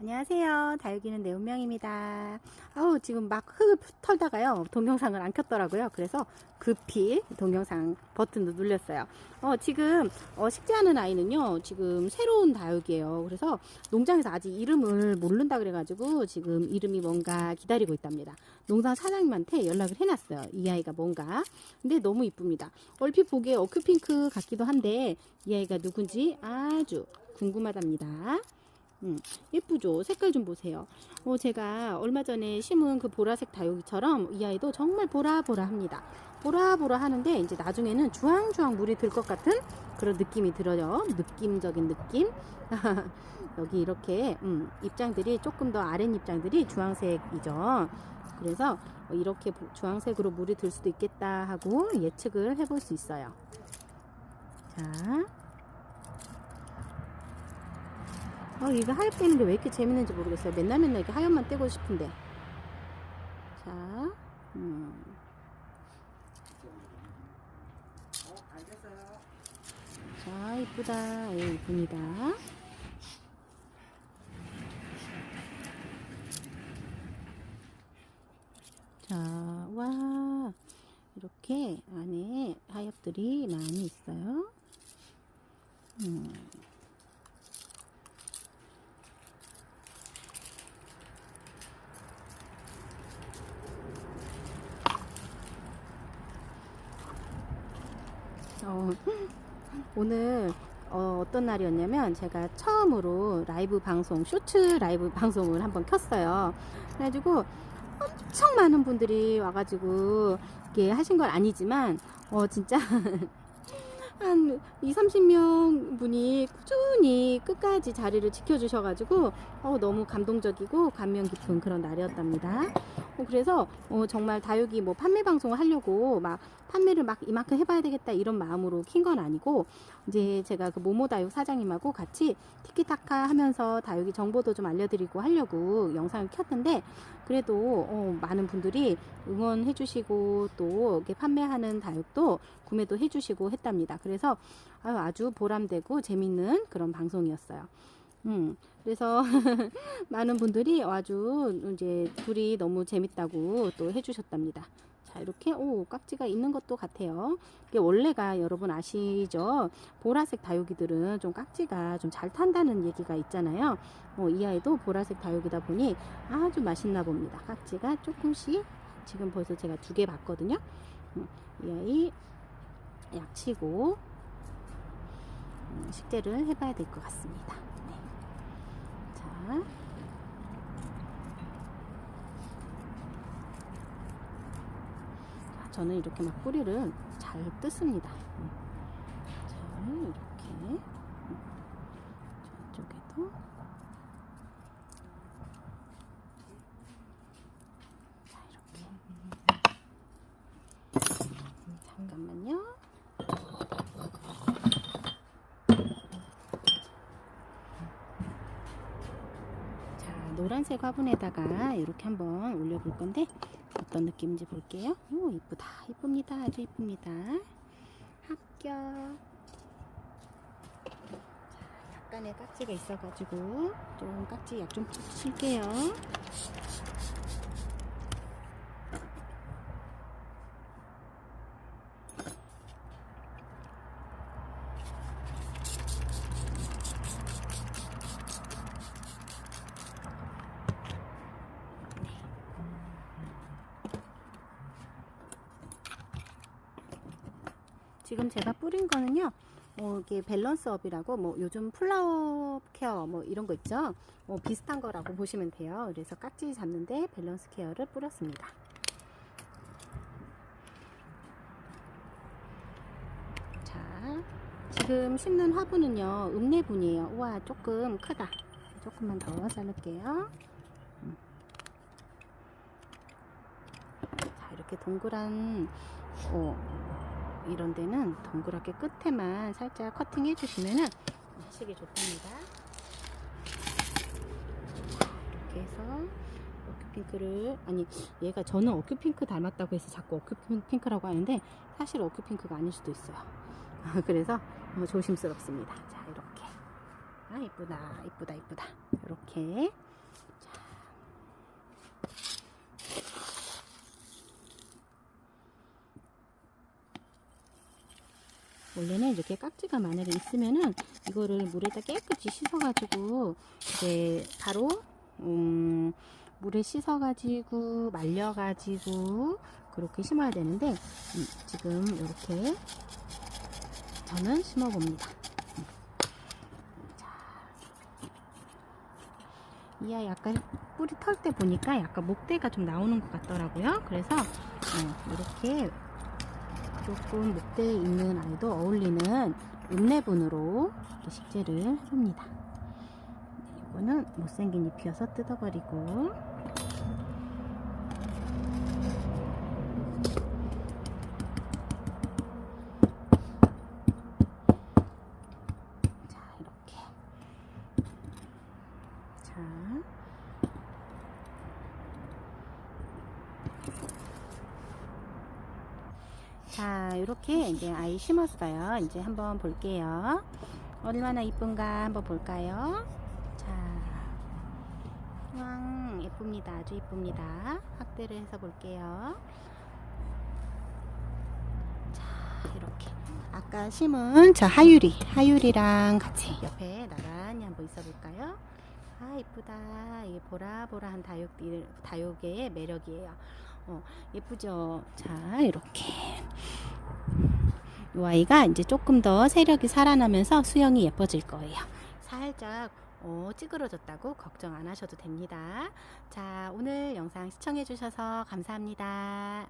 안녕하세요. 다육이는 내 운명입니다. 아우, 지금 막 흙을 털다가요. 동영상을 안 켰더라고요. 그래서 급히 동영상 버튼도 눌렸어요. 어, 지금, 어, 식재하는 아이는요. 지금 새로운 다육이에요. 그래서 농장에서 아직 이름을 모른다 그래가지고 지금 이름이 뭔가 기다리고 있답니다. 농장 사장님한테 연락을 해놨어요. 이 아이가 뭔가. 근데 너무 이쁩니다. 얼핏 보기에 어큐핑크 같기도 한데 이 아이가 누군지 아주 궁금하답니다. 음, 예쁘죠? 색깔 좀 보세요. 어, 제가 얼마 전에 심은 그 보라색 다육이처럼 이 아이도 정말 보라보라 합니다. 보라보라 하는데 이제 나중에는 주황주황 물이 들 것 같은 그런 느낌이 들어요. 느낌적인 느낌. 여기 이렇게 음, 입장들이 조금 더 아랫 입장들이 주황색이죠. 그래서 이렇게 보- 주황색으로 물이 들 수도 있겠다 하고 예측을 해볼 수 있어요. 자, 어, 이거 하엽 떼는 게 왜 이렇게 재밌는지 모르겠어요. 맨날 맨날 이렇게 하엽만 떼고 싶은데. 자, 음. 자, 이쁘다. 예, 이쁩니다. 자, 와. 이렇게 안에 하엽들이 많이 있어요. 음. 어, 오늘 어, 어떤 날이었냐면 제가 처음으로 라이브 방송, 쇼츠 라이브 방송을 한번 켰어요. 그래가지고 엄청 많은 분들이 와가지고 이렇게 하신 건 아니지만 어, 진짜 한 2, 30명 분이 꾸준히 끝까지 자리를 지켜주셔가지고 어, 너무 감동적이고 감명 깊은 그런 날이었답니다. 어, 그래서 어, 정말 다육이 뭐 판매 방송을 하려고 막 판매를 막 이만큼 해봐야 되겠다 이런 마음으로 킨 건 아니고 이제 제가 그 모모 다육 사장님하고 같이 티키타카 하면서 다육이 정보도 좀 알려드리고 하려고 영상을 켰는데 그래도 어, 많은 분들이 응원해주시고 또 이렇게 판매하는 다육도 구매도 해주시고 했답니다. 그래서 아주 보람되고 재밌는 그런 방송이었어요. 음, 그래서 많은 분들이 아주 이제 둘이 너무 재밌다고 또 해주셨답니다. 자, 이렇게, 오, 깍지가 있는 것도 같아요. 이게 원래가 여러분 아시죠? 보라색 다육이들은 좀 깍지가 좀 잘 탄다는 얘기가 있잖아요. 어, 이 아이도 보라색 다육이다 보니 아주 맛있나 봅니다. 깍지가 조금씩, 지금 벌써 제가 두 개 봤거든요. 음, 이 아이 약치고, 음, 식재를 해봐야 될 것 같습니다. 네. 자. 자, 저는 이렇게 막 뿌리를 잘 뜯습니다. 음. 자, 이렇게. 음. 저쪽에도. 자, 이렇게. 음, 잠깐만요. 자, 노란색 화분에다가 이렇게 한번 올려볼 건데 어떤 느낌인지 볼게요. 오, 이쁘다. 이쁩니다. 아주 이쁩니다. 합격. 자, 약간의 깍지가 있어가지고 좀 깍지 약 좀 칠게요. 지금 제가 뿌린 거는요. 어, 이게 밸런스업이라고 뭐 요즘 플라워 케어 뭐 이런 거 있죠. 어, 비슷한 거라고 보시면 돼요. 그래서 깍지 잡는데 밸런스 케어를 뿌렸습니다. 자, 지금 심는 화분은요. 읍내분이에요. 우와, 조금 크다. 조금만 더 자를게요. 음. 자, 이렇게 동그란 어, 이런 데는 동그랗게 끝에만 살짝 커팅 해 주시면은 하시기 좋답니다. 이렇게 해서 어큐핑크를 아니 얘가 저는 어큐핑크 닮았다고 해서 자꾸 어큐핑크라고 하는데 사실 어큐핑크가 아닐 수도 있어요. 그래서 어, 조심스럽습니다. 자 이렇게 아 이쁘다 이쁘다 이쁘다 이렇게 원래는 이렇게 깍지가 만약에 있으면은 이거를 물에다 깨끗이 씻어가지고 이제 바로 음, 물에 씻어가지고 말려가지고 그렇게 심어야 되는데 음, 지금 이렇게 저는 심어봅니다. 자, 이 아이 아까 뿌리 털 때 보니까 약간 목대가 좀 나오는 것 같더라고요. 그래서 어, 이렇게 조금 목대에 있는 아이도 어울리는 잎내분으로 이렇게 식재를 해봅니다. 네, 이거는 못생긴 잎이어서 뜯어버리고. 자 이렇게. 자 자, 이렇게 이제 아이 심었어요. 이제 한번 볼게요. 얼마나 이쁜가 한번 볼까요? 자, 왕 예쁩니다. 아주 예쁩니다. 확대를 해서 볼게요. 자, 이렇게 아까 심은 저 하유리, 하유리랑 같이 옆에 나란히 한번 있어 볼까요? 아, 이쁘다. 이게 보라보라한 다육들, 다육의 매력이에요. 어, 예쁘죠? 자, 이렇게. 이 아이가 이제 조금 더 세력이 살아나면서 수영이 예뻐질 거예요. 살짝 어, 찌그러졌다고 걱정 안 하셔도 됩니다. 자, 오늘 영상 시청해 주셔서 감사합니다.